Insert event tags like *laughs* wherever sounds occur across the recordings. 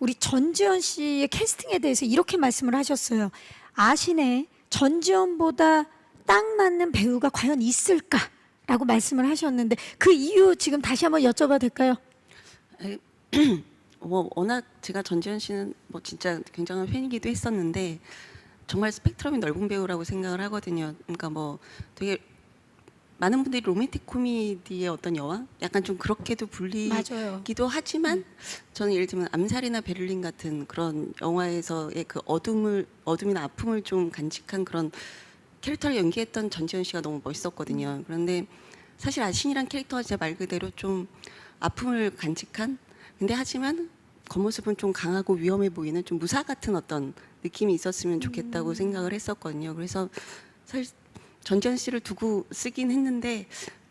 우리 전지현 씨의 캐스팅에 대해서 이렇게 말씀을 하셨어요. 아시네. 전지현보다 딱 맞는 배우가 과연 있을까라고 말씀을 하셨는데 그 이유 지금 다시 한번 여쭤봐도 될까요? *clears throat* 뭐 워낙 제가 전지현 씨는 뭐 진짜 굉장한 팬이기도 했었는데 정말 스펙트럼이 넓은 배우라고 생각을 하거든요. 그러니까 뭐 되게 많은 분들이 로맨틱 코미디의 어떤 여왕, 약간 좀 그렇게도. 불리기도 하지만 저는 예를 들면 암살이나 베를린 같은 그런 영화에서의 그 어둠을 어둠이나 아픔을 좀 간직한 그런 캐릭터를 연기했던 전지현 씨가 너무 멋있었거든요. 그런데 사실 아신이란 캐릭터가 제 말 그대로 좀 아픔을 간직한 근데 하지만 겉모습은 좀 강하고 위험해 보이는 좀 무사 같은 어떤 느낌이 있었으면 좋겠다고 생각을 했었거든요. 그래서 사실 전지현 씨를 두고 쓰긴 했는데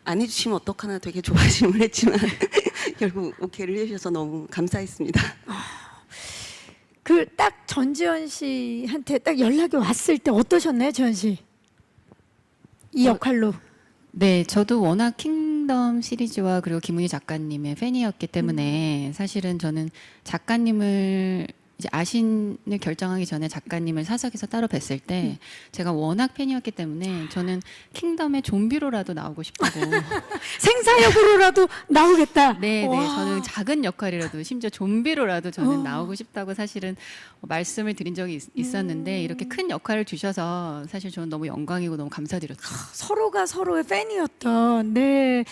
안 해주시면 어떡하나 되게 조바심을 했지만 *laughs* 결국 오케이를 해주셔서 너무 감사했습니다. 그 딱 전지현 씨한테 딱 연락이 왔을 때 어떠셨나요, 지현 씨? 이 어, 역할로. 네, 저도 워낙 킹덤 시리즈와 그리고 김은희 작가님의 팬이었기 음. 때문에 사실은 저는 작가님을 이제 아신을 결정하기 전에 작가님을 사석에서 따로 뵀을 때 음. 제가 워낙 팬이었기 때문에 저는 킹덤의 좀비로라도 나오고 싶다고. *laughs* 생사역으로라도 나오겠다. 네, 네, 와. 저는 작은 역할이라도 심지어 좀비로라도 저는 어. 나오고 싶다고 사실은 말씀을 드린 적이 있, 었는데 음. 이렇게 큰 역할을 주셔서 사실 저는 너무 영광이고 너무 감사드렸죠. 서로가 서로의 팬이었던 네.